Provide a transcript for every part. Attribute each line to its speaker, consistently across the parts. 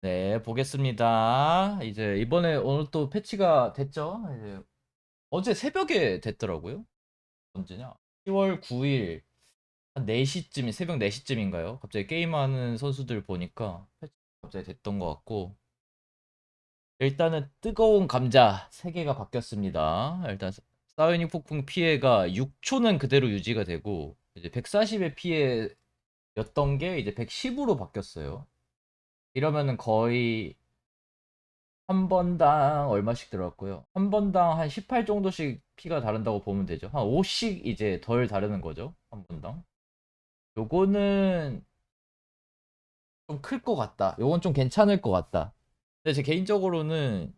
Speaker 1: 네, 보겠습니다. 이제 이번에 오늘 또 패치가 됐죠? 이제 어제 새벽에 됐더라고요. 언제냐? 10월 9일 한 4시쯤, 새벽 4시쯤인가요? 갑자기 게임하는 선수들 보니까 패치 갑자기 됐던 것 같고 일단은 뜨거운 감자 3개가 바뀌었습니다. 일단 사이닉 폭풍 피해가 6초는 그대로 유지가 되고 이제 140의 피해였던 게 이제 110으로 바뀌었어요. 이러면은 거의 한 번당 얼마씩 들어갔고요. 한 번당 한 18 정도씩 피가 다른다고 보면 되죠. 한 5씩 이제 덜 다르는 거죠. 한 번당. 요거는 좀 클 것 같다. 요건 좀 괜찮을 것 같다. 근데 제 개인적으로는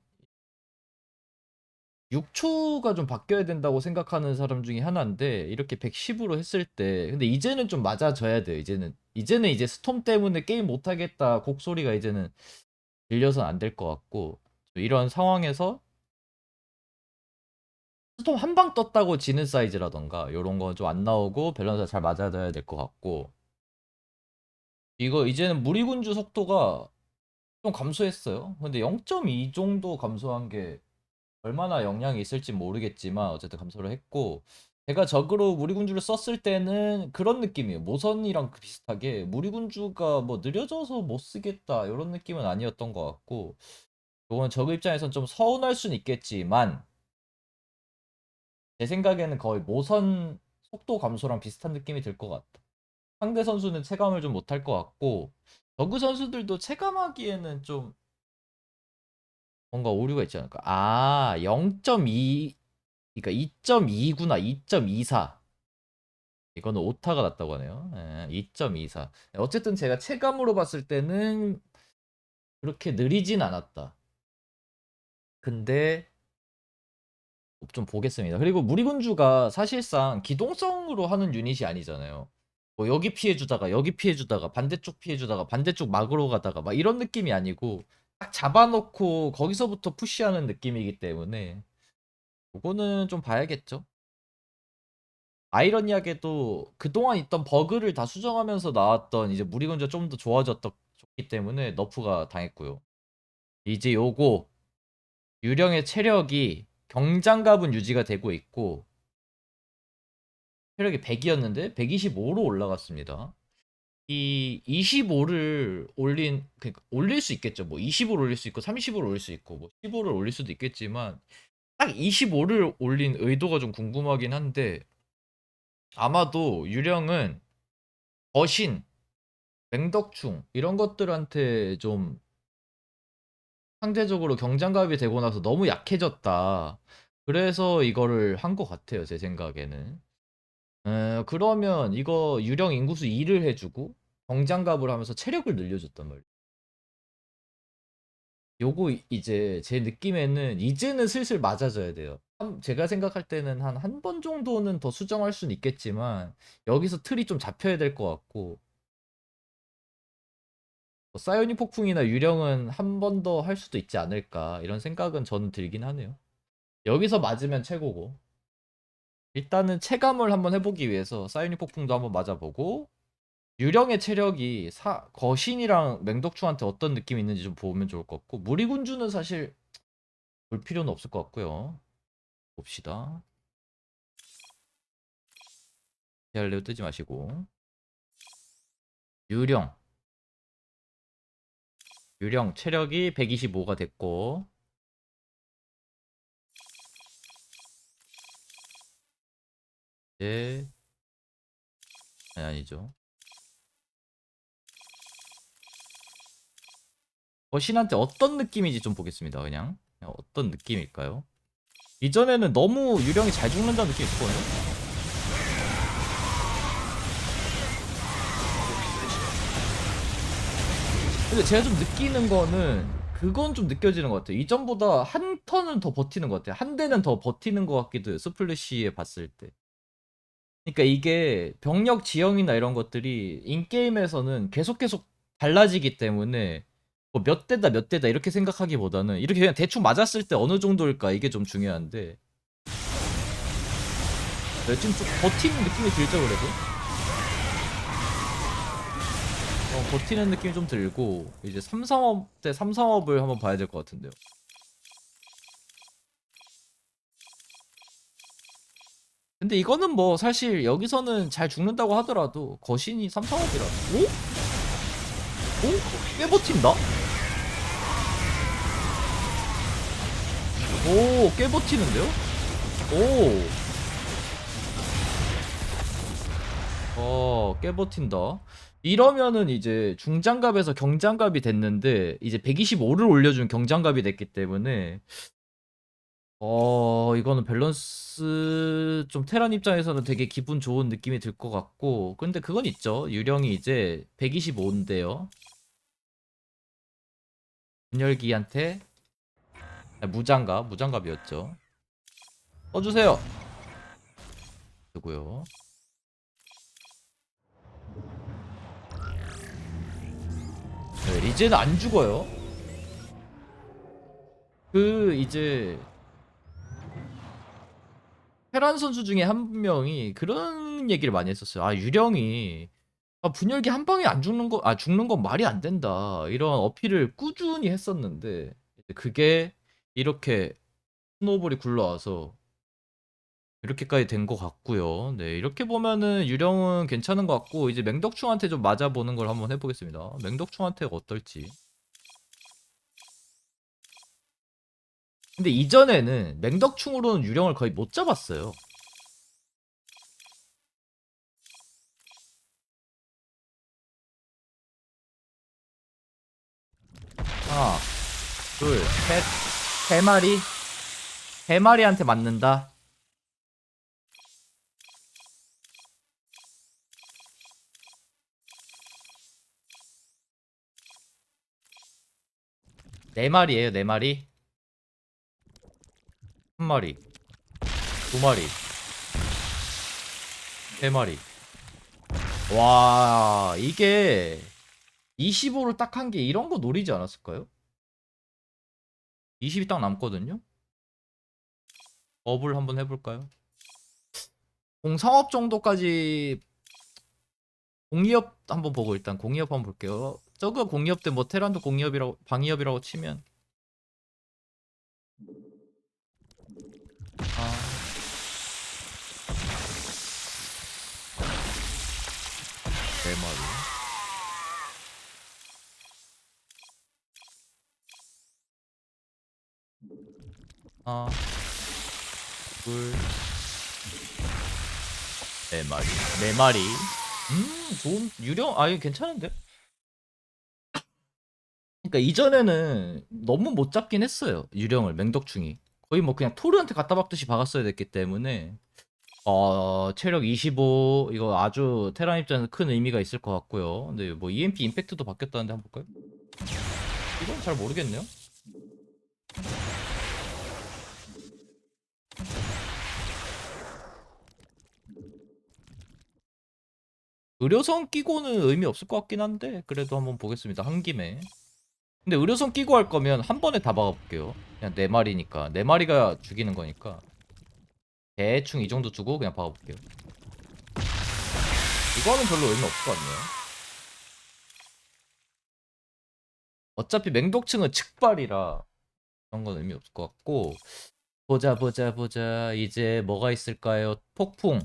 Speaker 1: 6초가 좀 바뀌어야 된다고 생각하는 사람 중에 하나인데 이렇게 110으로 했을 때 근데 이제는 좀 맞아져야 돼요. 이제는 이제는 이제 스톰 때문에 게임 못 하겠다 곡소리가 이제는 들려선 안 될 것 같고 이런 상황에서 스톰 한 방 떴다고 지는 사이즈라던가 이런 거 좀 안 나오고 밸런스가 잘 맞아져야 될 것 같고 이거 이제는 무리군주 속도가 좀 감소했어요. 근데 0.2 정도 감소한 게 얼마나 영향이 있을지 모르겠지만 어쨌든 감소를 했고 제가 적으로 무리군주를 썼을 때는 그런 느낌이에요. 모선이랑 그 비슷하게 무리군주가 뭐 느려져서 못 쓰겠다 이런 느낌은 아니었던 것 같고 이건 적 입장에선 좀 서운할 수는 있겠지만 제 생각에는 거의 모선 속도 감소랑 비슷한 느낌이 들 것 같다. 상대 선수는 체감을 좀 못할 것 같고 저그 선수들도 체감하기에는 좀 뭔가 오류가 있지 않을까? 아, 0.2, 그러니까 2.2구나, 2.24. 이거는 오타가 났다고 하네요. 예, 2.24. 어쨌든 제가 체감으로 봤을 때는 그렇게 느리진 않았다. 근데 좀 보겠습니다. 그리고 무리군주가 사실상 기동성으로 하는 유닛이 아니잖아요. 뭐 여기 피해주다가 여기 피해주다가 반대쪽 피해주다가 반대쪽 막으로 가다가 막 이런 느낌이 아니고 딱 잡아놓고 거기서부터 푸시하는 느낌이기 때문에 그거는 좀 봐야겠죠. 아이러니하게도 그동안 있던 버그를 다 수정하면서 나왔던 이제 무리군주가 좀더 좋아졌기 때문에 너프가 당했고요. 이제 요거 유령의 체력이 경장갑은 유지가 되고 있고 체력이 100이었는데 125로 올라갔습니다. 이 25를 올린 그러니까 올릴 수 있겠죠. 뭐 20을 올릴 수 있고 30을 올릴 수 있고 뭐 15를 올릴 수도 있겠지만 딱 25를 올린 의도가 좀 궁금하긴 한데 아마도 유령은 거신, 맹덕충 이런 것들한테 좀 상대적으로 경장갑이 되고 나서 너무 약해졌다. 그래서 이거를 한 것 같아요. 제 생각에는. 에, 그러면 이거 유령 인구수 2를 해주고 경장갑을 하면서 체력을 늘려줬단 말이에요. 요거 이- 이제 제 느낌에는 이제는 슬슬 맞아져야 돼요. 한- 제가 생각할 때는 한 한 번 정도는 더 수정할 수는 있겠지만 여기서 틀이 좀 잡혀야 될 것 같고 뭐 사이오닉 폭풍이나 유령은 한 번 더 할 수도 있지 않을까 이런 생각은 저는 들긴 하네요. 여기서 맞으면 최고고 일단은 체감을 한번 해보기 위해서 사이오닉 폭풍도 한번 맞아보고 유령의 체력이 사, 거신이랑 맹독충한테 어떤 느낌이 있는지 좀 보면 좋을 것 같고 무리군주는 사실 볼 필요는 없을 것 같고요. 봅시다. 디알레오 뜨지 마시고 유령 유령 체력이 125가 됐고 이제 아니, 아니죠. 거신한테 어떤 느낌인지 좀 보겠습니다. 그냥, 어떤 느낌일까요? 이전에는 너무 유령이 잘 죽는다는 느낌이 있었거든요. 근데 제가 좀 느끼는 거는 그건 좀 느껴지는 것 같아요. 이전보다 한 턴은 더 버티는 것 같아요. 한 대는 더 버티는 것 같기도 해요. 스플래시에 봤을 때. 그러니까 이게 병력 지형이나 이런 것들이 인게임에서는 계속 계속 달라지기 때문에 뭐 몇 대다 몇 대다 이렇게 생각하기보다는 이렇게 그냥 대충 맞았을 때 어느 정도일까 이게 좀 중요한데 네, 지금 좀 버티는 느낌이 들죠 그래도 어, 버티는 느낌이 좀 들고 이제 3, 3업 때 3, 3업을 한번 봐야 될 것 같은데요. 근데 이거는 뭐 사실 여기서는 잘 죽는다고 하더라도 거신이 3, 3업이라 오? 오? 꽤 버틴다? 오, 꽤 버티는데요? 오. 어, 꽤 버틴다. 이러면은 이제 중장갑에서 경장갑이 됐는데 이제 125를 올려준 경장갑이 됐기 때문에 어, 이거는 밸런스 좀 테란 입장에서는 되게 기분 좋은 느낌이 들 것 같고 근데 그건 있죠. 유령이 이제 125인데요. 분열기한테 아, 무장갑, 무장갑이었죠. 써주세요. 되고요. 네, 이제는 안 죽어요. 그 이제 테란 선수 중에 한 명이 그런 얘기를 많이 했었어요. 아 유령이 아, 분열기 한 방에 안 죽는 거, 아 죽는 건 말이 안 된다. 이런 어필을 꾸준히 했었는데 그게 이렇게 스노볼이 굴러와서 이렇게까지 된 것 같고요. 네, 이렇게 보면은 유령은 괜찮은 것 같고 이제 맹덕충한테 좀 맞아보는 걸 한번 해보겠습니다. 맹덕충한테가 어떨지. 근데 이전에는 맹덕충으로는 유령을 거의 못 잡았어요. 하나, 둘, 셋, 세 마리. 세 마리한테 맞는다. 네 마리에요, 네 마리. 한 마리, 두 마리, 세 마리. 와, 이게 25를 딱 한 게 이런 거 노리지 않았을까요? 20이 딱 남거든요? 업을 한번 해볼까요? 공상업 정도까지 공이업 한번 보고 일단 공이업 한번 볼게요. 저거 공이업 때 뭐 테란도 공이업이라고 방이업이라고 치면 아 네 마리 하나 둘. 네 마리. 네 마리. 음 좋은 유령 아예 괜찮은데? 그러니까 이전에는 너무 못 잡긴 했어요 유령을 맹덕충이. 거의 뭐 그냥 토르한테 갖다 박듯이 박았어야 됐기 때문에. 어 체력 25 이거 아주 테란 입장에서 큰 의미가 있을 것 같고요. 근데 뭐 EMP 임팩트도 바뀌었다는데 한번 볼까요? 이건 잘 모르겠네요 의료선 끼고는 의미 없을 것 같긴 한데 그래도 한번 보겠습니다 한 김에. 근데 의료선 끼고 할 거면 한 번에 다 박아볼게요. 그냥 네 마리니까. 네 마리가 죽이는 거니까. 대충 이 정도 주고 그냥 박아볼게요. 이거는 별로 의미 없을 것 같네요. 어차피 맹독층은 측발이라 그런 건 의미 없을 것 같고. 보자 보자 보자. 이제 뭐가 있을까요? 폭풍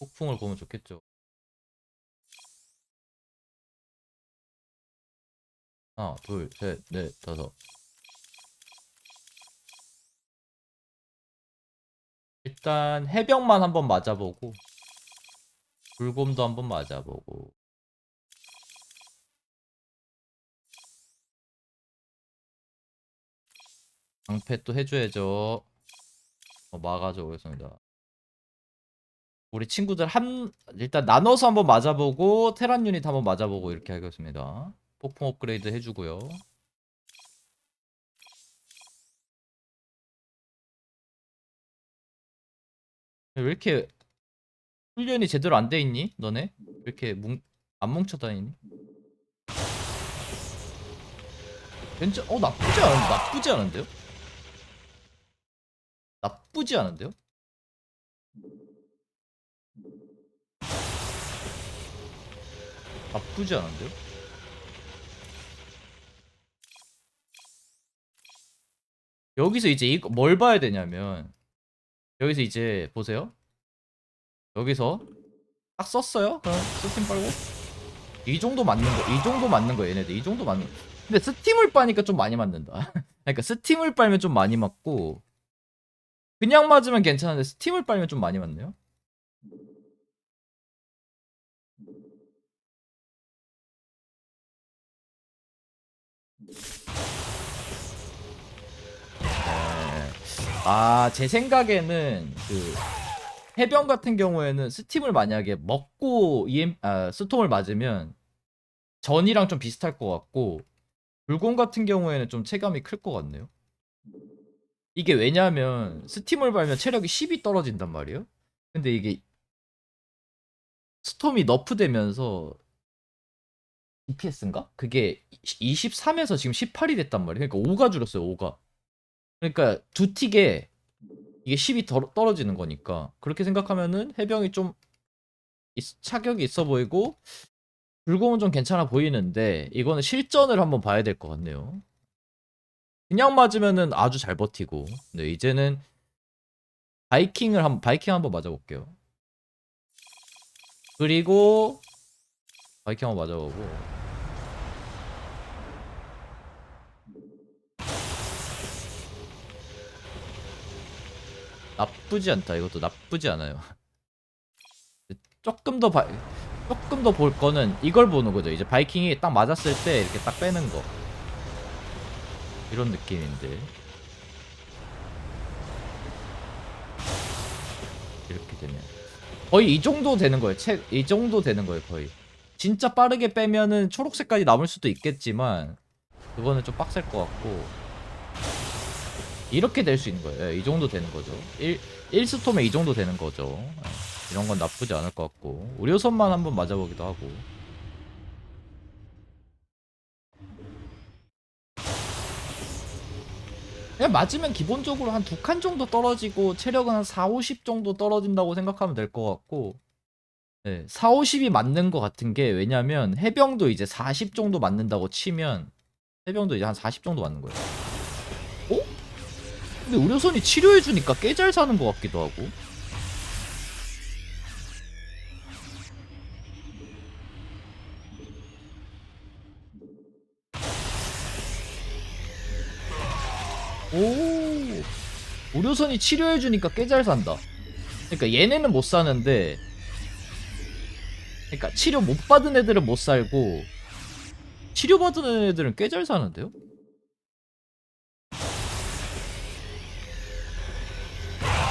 Speaker 1: 폭풍을 보면 좋겠죠. 하나, 둘, 셋, 넷, 다섯. 일단 해병만 한번 맞아보고 불곰도 한번 맞아보고 방패 또 해줘야죠. 어, 막아줘 오겠습니다. 우리 친구들 한 일단 나눠서 한번 맞아보고 테란 유닛 한번 맞아보고 이렇게 하겠습니다. 폭풍 업그레이드 해주고요. 왜 이렇게 훈련이 제대로 안 돼 있니? 너네? 왜 이렇게 뭉, 안 뭉쳐 다니니? 괜찮, 어 나쁘지 않은 나쁘지 않은데요? 나쁘지 않은데요? 나쁘지 않은데요? 여기서 이제 이거 뭘 봐야 되냐면 여기서 이제 보세요. 여기서 딱 썼어요. 그럼 스팀 빨고 이 정도 맞는 거, 이 정도 맞는 거 얘네들 이 정도 맞는. 근데 스팀을 빠니까 좀 많이 맞는다. 그러니까 스팀을 빨면 좀 많이 맞고 그냥 맞으면 괜찮은데 스팀을 빨면 좀 많이 맞네요. 아, 제 생각에는 그 해병 같은 경우에는 스팀을 만약에 먹고 EM 아, 스톰을 맞으면 전이랑 좀 비슷할 것 같고 불공 같은 경우에는 좀 체감이 클 것 같네요. 이게 왜냐하면 스팀을 밟으면 체력이 10이 떨어진단 말이에요. 근데 이게 스톰이 너프되면서 DPS인가? 그게 23에서 지금 18이 됐단 말이에요. 그러니까 5가 줄었어요. 5가. 그러니까 두 틱에 이게 10이 더, 떨어지는 거니까 그렇게 생각하면은 해병이 좀 있- 차격이 있어 보이고 불공은 좀 괜찮아 보이는데 이거는 실전을 한번 봐야 될 것 같네요. 그냥 맞으면은 아주 잘 버티고 네 이제는 바이킹을 한 바이킹 한번 맞아볼게요. 그리고 바이킹 한번 맞아보고 나쁘지 않다. 이것도 나쁘지 않아요. 조금 더 바, 조금 더 볼 거는 이걸 보는 거죠. 이제 바이킹이 딱 맞았을 때 이렇게 딱 빼는 거. 이런 느낌인데. 이렇게 되면 거의 이 정도 되는 거예요. 체, 이 정도 되는 거예요. 거의. 진짜 빠르게 빼면은 초록색까지 남을 수도 있겠지만 그거는 좀 빡셀 것 같고 이렇게 될 수 있는 거예요. 예, 이 정도 되는 거죠. 1, 1스톰에 이 정도 되는 거죠. 예, 이런 건 나쁘지 않을 것 같고. 우려선만 한번 맞아보기도 하고. 그냥 맞으면 기본적으로 한 두 칸 정도 떨어지고 체력은 한 4, 50 정도 떨어진다고 생각하면 될 것 같고 네, 4, 50이 맞는 것 같은 게 왜냐면 해병도 이제 40 정도 맞는다고 치면 해병도 이제 한 40 정도 맞는 거예요. 어? 근데 의료선이 치료해주니까 꽤 잘 사는 것 같기도 하고. 오, 의료선이 치료해주니까 꽤 잘 산다. 그러니까 얘네는 못 사는데, 그러니까 치료 못 받은 애들은 못 살고, 치료 받은 애들은 꽤 잘 사는데요?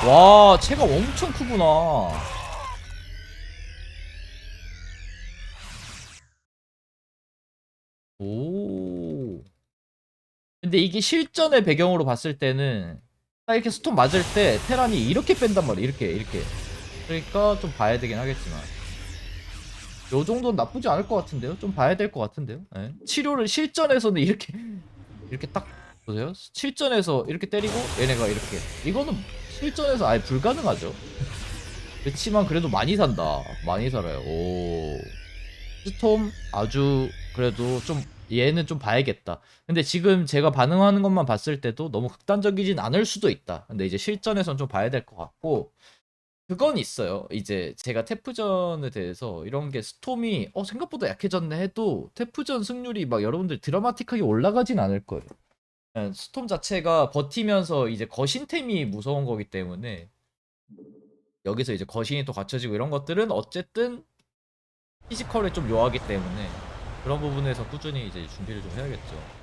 Speaker 1: 와, 체가 엄청 크구나. 오. 근데 이게 실전의 배경으로 봤을 때는 딱 이렇게 스톤 맞을 때 테란이 이렇게 뺀단 말이야. 이렇게 이렇게. 그러니까 좀 봐야 되긴 하겠지만. 요 정도는 나쁘지 않을 것 같은데요. 좀 봐야 될 것 같은데요. 예. 치료를 실전에서는 이렇게 이렇게 딱 보세요. 실전에서 이렇게 때리고 얘네가 이렇게. 이거는 실전에서 아예 불가능하죠. 그렇지만 그래도 많이 산다. 많이 살아요. 오. 스톰 아주 그래도 좀 얘는 좀 봐야겠다. 근데 지금 제가 반응하는 것만 봤을 때도 너무 극단적이진 않을 수도 있다. 근데 이제 실전에선 좀 봐야 될 것 같고 그건 있어요. 이제 제가 태프전에 대해서 이런 게 스톰이 어 생각보다 약해졌네 해도 태프전 승률이 막 여러분들 드라마틱하게 올라가진 않을 거예요. 그냥 스톰 자체가 버티면서 이제 거신템이 무서운 거기 때문에 여기서 이제 거신이 또 갖춰지고 이런 것들은 어쨌든 피지컬에 좀 요하기 때문에 그런 부분에서 꾸준히 이제 준비를 좀 해야겠죠.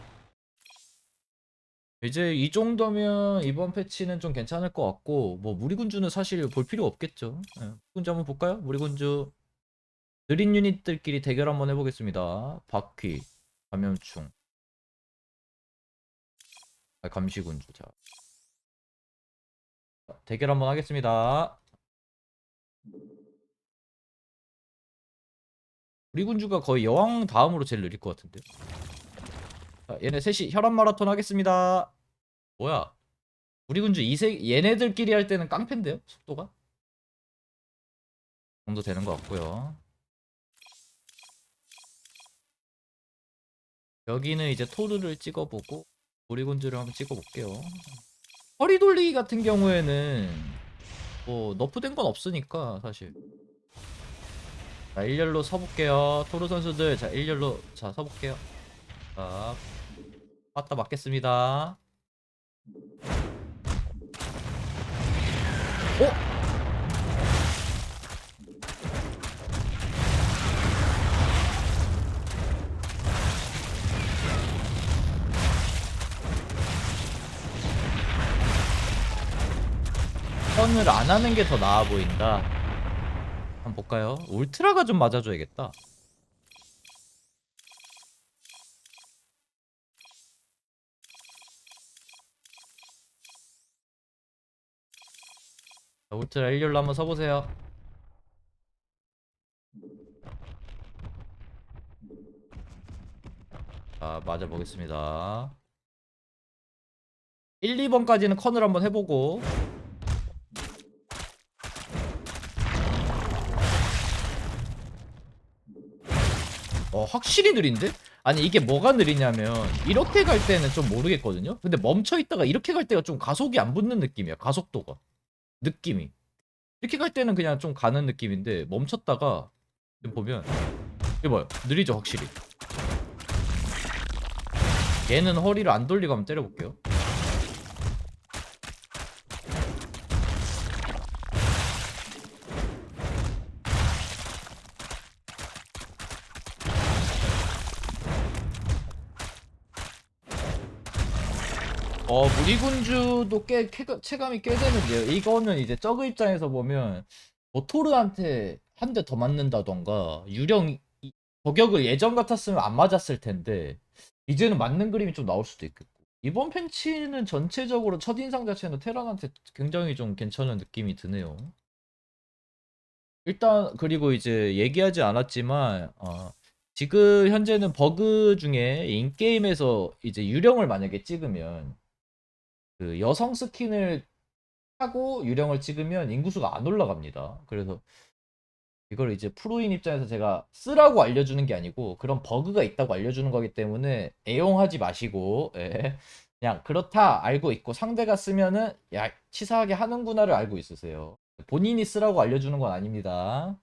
Speaker 1: 이제 이 정도면 이번 패치는 좀 괜찮을 것 같고 뭐 무리군주는 사실 볼 필요 없겠죠. 예, 무리군주 한번 볼까요? 무리군주 느린 유닛들끼리 대결 한번 해보겠습니다. 바퀴, 감염충, 아, 감시군 주 자 대결 한번 하겠습니다. 무리군주가 거의 여왕 다음으로 제일 느릴 것 같은데요. 자, 얘네 셋이 혈압 마라톤 하겠습니다. 뭐야? 우리 군주 이세 얘네들끼리 할 때는 깡패인데요? 속도가? 정도 되는 것 같고요. 여기는 이제 토르를 찍어보고 오리곤즈를 한번 찍어볼게요. 허리 돌리기 같은 경우에는 뭐 너프된 건 없으니까 사실. 자 일렬로 서볼게요. 토르 선수들 자 일렬로 자 서볼게요. 자 맞다 맞겠습니다. 어? 선을 안 하는 게 더 나아 보인다. 한번 볼까요? 울트라가 좀 맞아줘야겠다. 자, 울트라 일렬로 한번 서보세요. 자, 맞아보겠습니다. 1, 2번까지는 컨을 한번 해보고 어, 확실히 느린데? 아니 이게 뭐가 느리냐면 이렇게 갈 때는 좀 모르겠거든요. 근데 멈춰 있다가 이렇게 갈 때가 좀 가속이 안 붙는 느낌이야. 가속도가. 느낌이. 이렇게 갈 때는 그냥 좀 가는 느낌인데 멈췄다가 보면 이거 봐요. 느리죠 확실히. 얘는 허리를 안 돌리고 한번 때려볼게요. 어 무리군주도 꽤 쾌가- 체감이 꽤 되는데요. 이거는 이제 저그 입장에서 보면 모토르한테 한 대 더 맞는다던가 유령 이- 저격을 예전 같았으면 안 맞았을 텐데 이제는 맞는 그림이 좀 나올 수도 있겠고 이번 팬치는 전체적으로 첫 인상 자체는 테란한테 굉장히 좀 괜찮은 느낌이 드네요. 일단 그리고 이제 얘기하지 않았지만 어, 지금 현재는 버그 중에 인게임에서 이제 유령을 만약에 찍으면 그 여성 스킨을 하고 유령을 찍으면 인구수가 안 올라갑니다. 그래서 이걸 이제 프로인 입장에서 제가 쓰라고 알려주는 게 아니고 그런 버그가 있다고 알려주는 거기 때문에 애용하지 마시고 예. 그냥 그렇다 알고 있고 상대가 쓰면은 야 치사하게 하는구나를 알고 있으세요. 본인이 쓰라고 알려주는 건 아닙니다.